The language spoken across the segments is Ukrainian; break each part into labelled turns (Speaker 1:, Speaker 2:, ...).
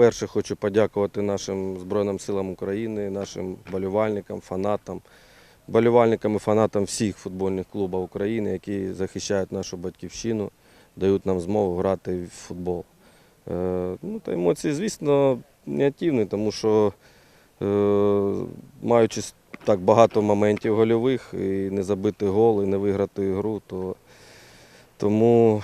Speaker 1: По-перше, хочу подякувати нашим Збройним силам України, нашим болівальникам, фанатам, болівальникам і фанатам всіх футбольних клубів України, які захищають нашу батьківщину, дають нам змогу грати в футбол. Е, Ну, та емоції, звісно, негативні, тому що е, маючи так багато моментів гольових і не забити гол, і не виграти гру, то тому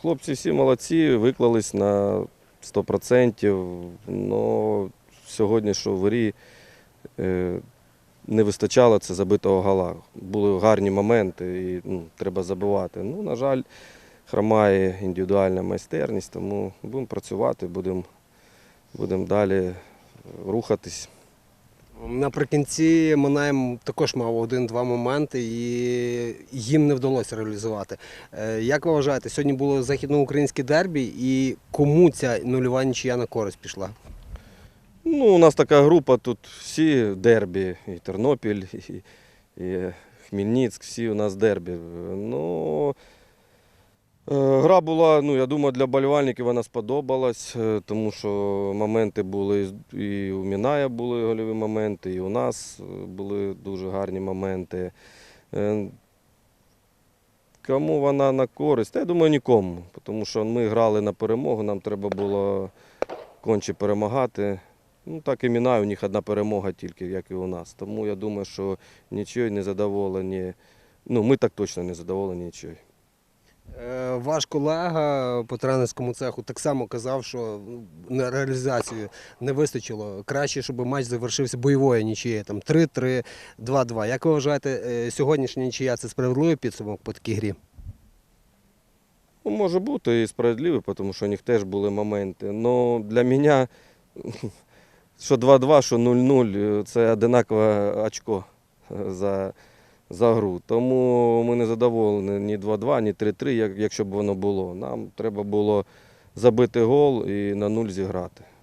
Speaker 1: хлопці всі молодці, виклались на 100%. Но сьогодні, що в грі е, не вистачало це забитого гола. Були гарні моменти і ну, треба забивати. Ну, на жаль, хромає індивідуальна майстерність, тому будемо працювати, будемо будем далі рухатись.
Speaker 2: Наприкінці Минаєм також мав один-два моменти, і їм не вдалося реалізувати. Е, Як ви вважаєте, сьогодні було західноукраїнське дербі, і кому ця нульова нічия на користь пішла?
Speaker 1: Ну, у нас така група, тут всі дербі, і Тернопіль, і, і Хмельницьк, всі у нас дербі. Ну, е, гра була, ну, я думаю, для болівальників вона сподобалась, е, тому що моменти були і у Міная були гольові моменти, і у нас е, були дуже гарні моменти. Е, Кому вона на користь? Я думаю, нікому. Тому що ми грали на перемогу, нам треба було конче перемагати. Ну, так і Мінай, у них одна перемога тільки, як і у нас. Тому я думаю, що нічого не задоволені. Ну, ми так точно не задоволені нічого.
Speaker 2: Е, Ваш колега по тренерському цеху так само казав, що ну, на реалізацію не вистачило. Краще, щоб матч завершився бойовою нічією, там 3-3, 2-2. Як ви вважаєте, е, сьогоднішня нічия це справедливий підсумок по такій грі?
Speaker 1: Ну, може бути і справедливо, тому що у них теж були моменти. Але для мене, що 2-2, що 0-0, це одинакове очко за, за гру. Тому ми не задоволені ні 2-2, ні 3-3, якщо б воно було. Нам треба було забити гол і на нуль зіграти.